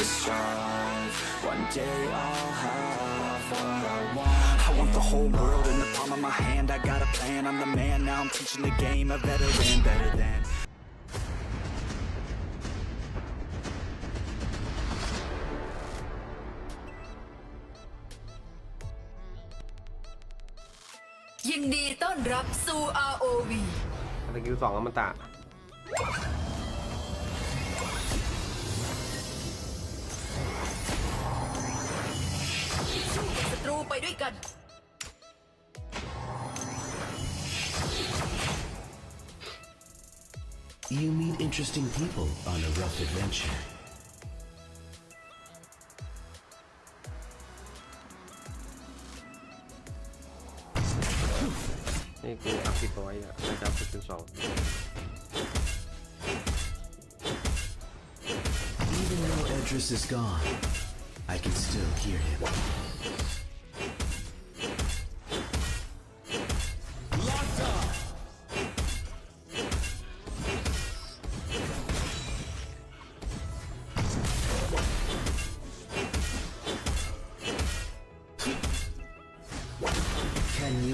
to strive. One day I'll have what I want. I want the whole world in the palm of my hand. I got a plan, I'm the man. Now I'm teaching the game, a veteran, better than. ยินดีต้อนรับสู่ ROV สกิลสองอมตะ ตรูไปด้วยกัน You meet interesting people on a rough adventure. นี่คืออัพผิดเอาไว้อะนะครับสกิลสอง Even though Edris is gone, I can still hear him.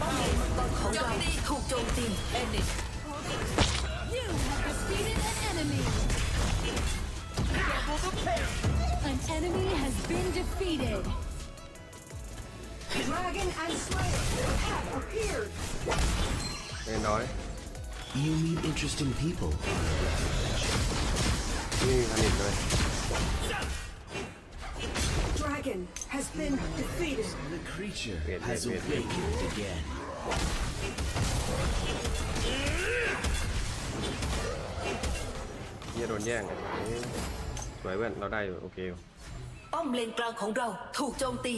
ป้อมเลนดักของเราถูกโจมตี ป้อมเลนมังกรของเราถูกโจมตีเอนิส You have defeated an enemy! An enemy has been defeated! Dragon and Slayer have appeared. เล่นน้อย You meet interesting people on a rough adventure. นี่ผลิตเลย Dragon has been defeated. The creature Wait, has wait, wait, wait. awakened again. เฮียโดนแย่งอะเอ๊ะสวยเว้นเราได้อยู่โอเคอยู่ป้อมเลนกลางของเราถูกโจมตี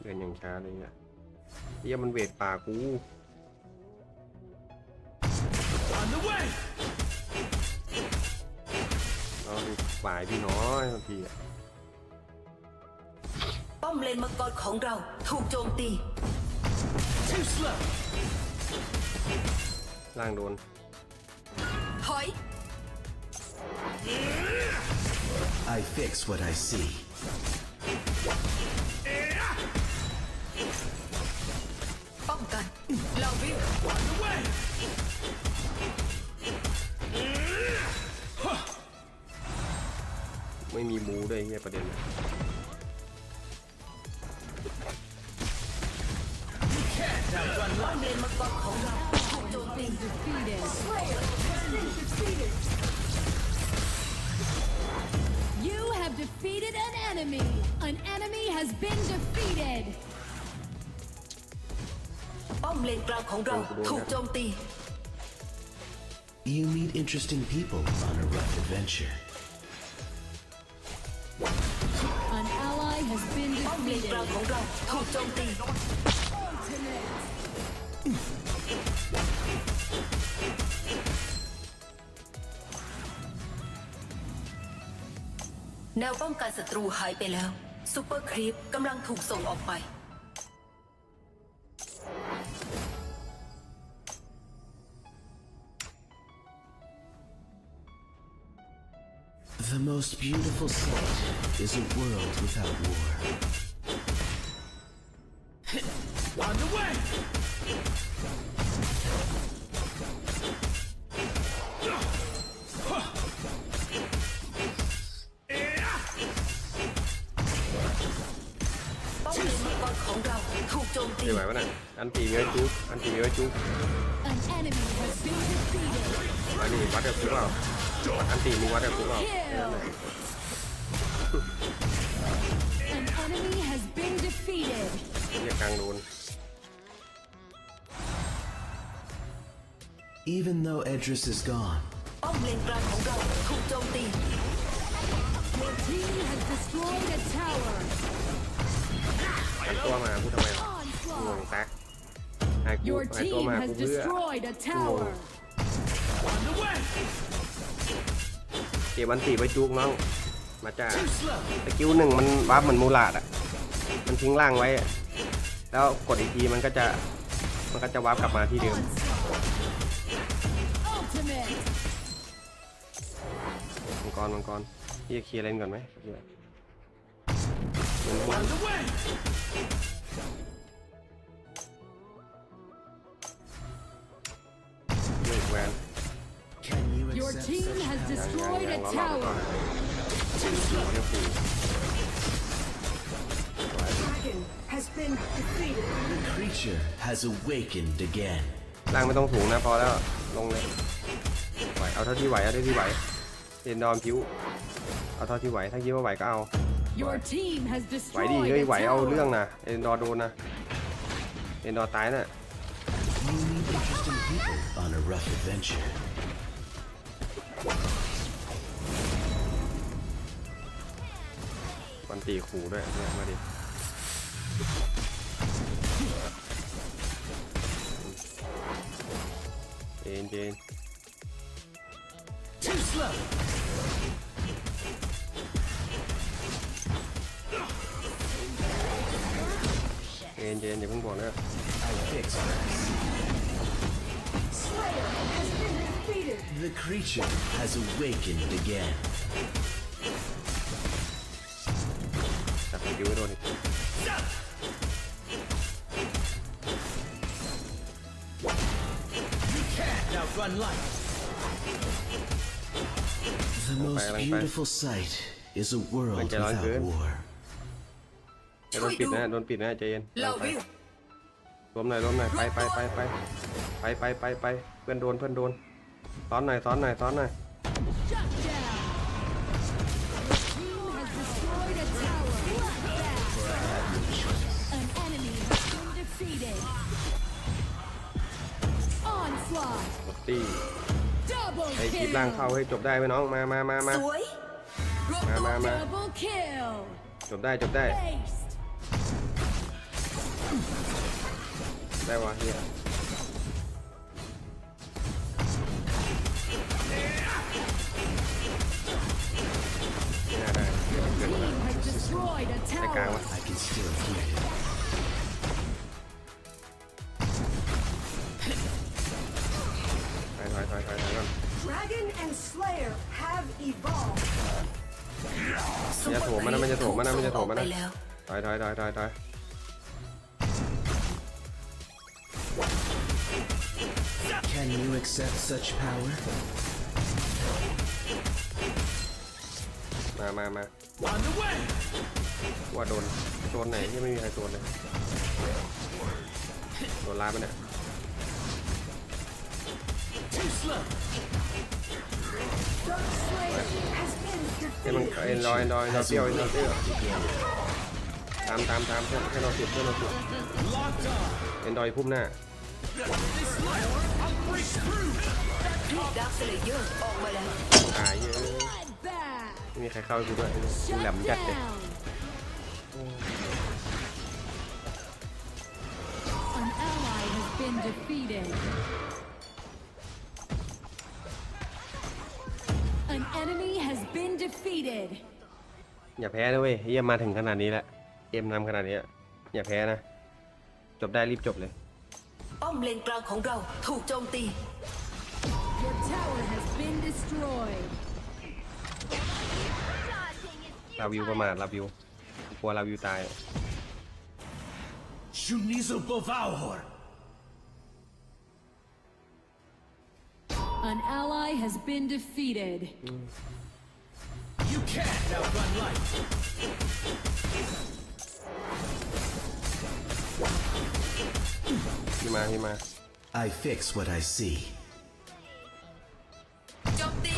เดินอย่างช้าเลยเนี่ยเฮียมันเวทป่ากูเอา ฝ่ายพี่น้อยบางทีอะป้อมเลนมังกรของเราถูกโจมตี Too slow! ล่างโดน ถอย I fix what I see. ป้องกันลาวิล ไม่มีมูด้วยเฮียประเด็นอะป้อมเลนมังกรของเราถูกโจมตี Defeated! Slayer has been defeated. You have defeated an enemy! An enemy has been defeated! ป้อมเลนกลางของเราถูกโจมตี You meet interesting people on a rough adventure. เลนกลาง defeated! ของเราถูกโจมตีแนวป้องกันศัตรูหายไปแล้วซูเปอร์ครีปกำลังถูกส่งออกไป The most beautiful sight is a world without war. ถูกโจมตีเดี๋ยวไหวปะน่ะอันตีมีไว้จุ๊บอันตีมีไว้จุ๊บ An enemy has been defeated. มาดิวัดกับกูเปล่าอันตีมึงวัดกับกูเปล่า Kill. An enemy has been defeated. เรียกกลางโดน Even though Edris is gone, ป้อมเลนกลางของเราถูกโจมตี ตัวมาหากูทำไมงง Onslaught. แตกหากู Your หาตัว team มาหา has กูเพื่อ destroyed a tower. เก็บอันตีไว้จุกน้อง มาจ้าสกิลหนึ่งมันวาร์ปเหมือนมูลาดอะ มันทิ้งล่างไว้อะแล้วกดอีกทีมันก็จะ มันก็จะวาร์ปกลับมาที่เดิม Ultimate. มังกรมังกรพี่จะเคลียร์เลนก่อนไหม Your accept team such has power? destroyed a ยังๆๆรอๆไปก่อน tower. เดี๋ยวขู่ Dragon has been defeated. The creature has awakened again. ล่างไม่ต้องสูงนะพอแล้วลงเลยไหวเอาเท่าที่ไหวเอาเท่าที่ไหวเรียนดอมผิว เอาเท่าที่ไหวถ้าคิดว่าไหวก็เอา Your team has ไหวดิ destroyed เฮ้ย a ไหวเอาเรื่อง tower. นะเรียนดอโดนนะเรียนดอตายน่ะ You meet interesting people on a rough adventure. มันตีขู่ด้วยเนี่ยมาดิเจนเจน Too slow. The creature has awakened ็นเย็นเดี๋ยวผมบอกนะจับไปดูโดนไปลงไป The most beautiful sight is a world without war. จะโดนปิดนะโดนปิดนะใจเย็นเราไปวิวรวมหน่อยรวมหน่อยไปไปไปไปไปไปไปไปเพื่อนโดนเพื่อนโดนซ้อนหน่อยซ้อนหน่อยซ้อนหน่อย Shut down. Your team has destroyed a tower. An enemy has been defeated. Onslaught. หมดตี Double ไอ้คลิปล่างเข้า kill. ให้จบได้ไหมน้องมามามามาสวยรวบมาตัวมามา Double kill. จบได้จบได้ Aced. ได้วะเฮียไม่น่าได้เดี๋ยวมันเกิน Team มาแล้ว has destroyed a ได้กลางวะ I can still hear it. ถอยถอยถอยถอยถอยก่อน Dragon and Slayer have evolved. อย่าโถมมันนะมันจะโถมมันนะมันจะโถมมันนะ ถอยถอยถอยถอยถอย Can you accept such power? มามามาว่าโดน โดนไหนที่ไม่มีใครโดนเลยโดนลาไปเนี่ย Too slow. Dark Slayer has been ให้มัน defeated. เอ็นรอยเอ็นรอยเอ็นรอย Has เปรี้ยวเอ็นรอยเปรี้ยว awakened again. ตามตามตามเพื่อนให้เราสุดเพื่อนเราสุดเอ็นรอยพุ่มหน้าลูก ดักสเลเยอร์ออกมาแล้วตายเยอะไม่มีใครเข้ากูด้วยกูแหลมจัดเลยอย่าแพ้นะเว้ยเยี่ยมมาถึงขนาดนี้แล้วเอ็มนำขนาดนี้อย่าแพ้นะ จบได้รีบจบเลย ป้อมเลนกลางของเราถูกโจมตี Your tower has been destroyed. ลาวิวประมาทลาวิวกลัวลาวิวตาย Shunizo Bovaur. An ally has been defeated. You can't outrun light. I fix what I see. Something.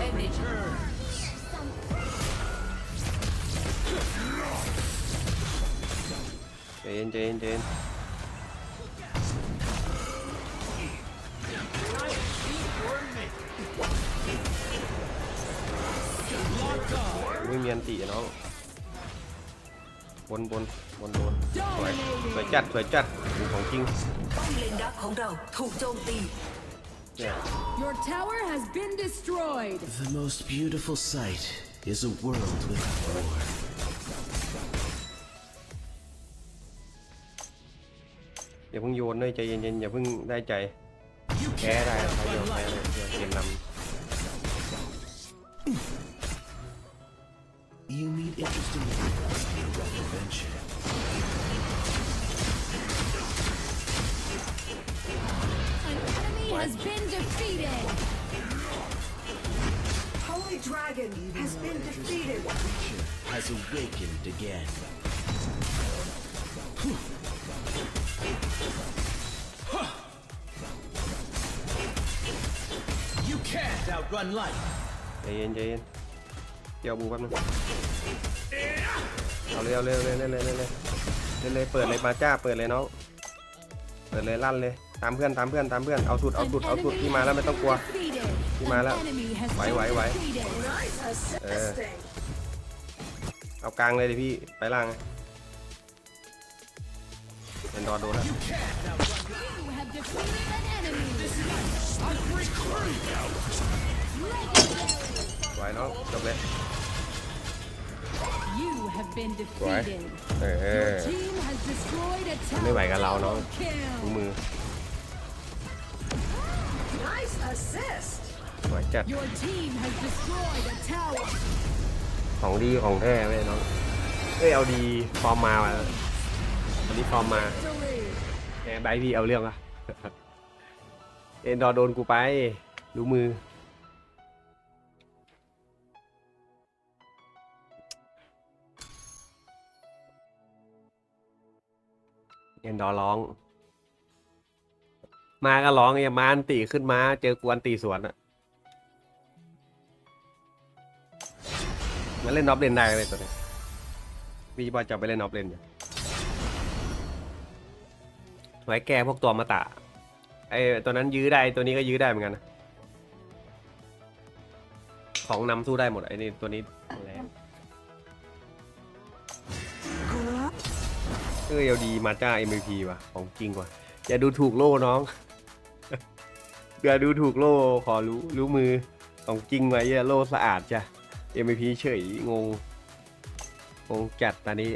Energy. you, เจนเจนเจนไม่มีอันติน้อง บนบนบนบนสวยสวยจัดสวยจัดดูของจริงป้อมเลนดักของเราถูกโจมตี เนี่ย Your tower has been destroyed. The most beautiful sight is a world without war. อย่าเพิ่งโยนด้วยใจเย็นๆอย่าเพิ่งได้ใจแพ้ได้ใครเดียวแพ้เลยเดี๋ยวเกมน You need interesting adventure. An enemy what? has been defeated. Holy Dragon Even has been defeated. Has awakened again. You can't outrun life. Hey, Jane. เย็นใจเย็นเดี๋ยวบูแป๊บนึงเอาเร็วเร็วเร็วเร็วเร็วเร็วเร็วเร็วเปิดเลยมาจ้าเปิดเลยน้องเปิดเลยลั่นเลยตามเพื่อนตามเพื่อนตามเพื่อนเอาสุดเอาสุดเอาสุด enemy พี่มาแล้วไม่ต้องกลัว has been defeated. Đi mà An lắm. enemy has Vậy, been vậy, vậy. defeated. Nice assisting. เอากลางเลยดิพี่ไปล่างเป็นดอโดนแล้ว You have defeated an enemy. Legendary. ไหวน้องจบเลย You have been defeated. เอ Your อ team has destroyed a tower. ไม่ไหวกับเราเนอะ Double kill. ถุงมือ Nice assist. สวยจัด Your team has destroyed a tower. ของดีของแท้เว้ยน้องเอ้ยเอาดีฟอร์มมาว่ะอันนี้ฟอร์มมา Victory. แหมไบร์ทพี่เอาเรื่องอะ เอ็นดอร์โดนกูไป รู้มือ เอ็นดอร้อง มาก็ร้องอย่ามาอันตีขึ้นมา เจอกวนตีสวนอะมาเล่นน็อฟเลนได้เลยตัวนี้พี่บอลจะไปเล่นน็อฟเลนอยู่ไว้แก้พวกตัวมาตะไอตัวนั้นยื้อได้ตัวนี้ก็ยื้อได้เหมือนกันนะของนำสู้ได้หมดไอ้นี่ตัวนี้แรง ออเอลดีมาจ้าเอ็มพีว่ะ ของจริงว่ะ อย่าดูถูกโล่น้อง อย่าดูถูกโล่ขอรู้รู้มือ ของจริงไว้เหี้ยโล่สะอาดจ้ะ MVP เฉยงงงงจัดตอนนี้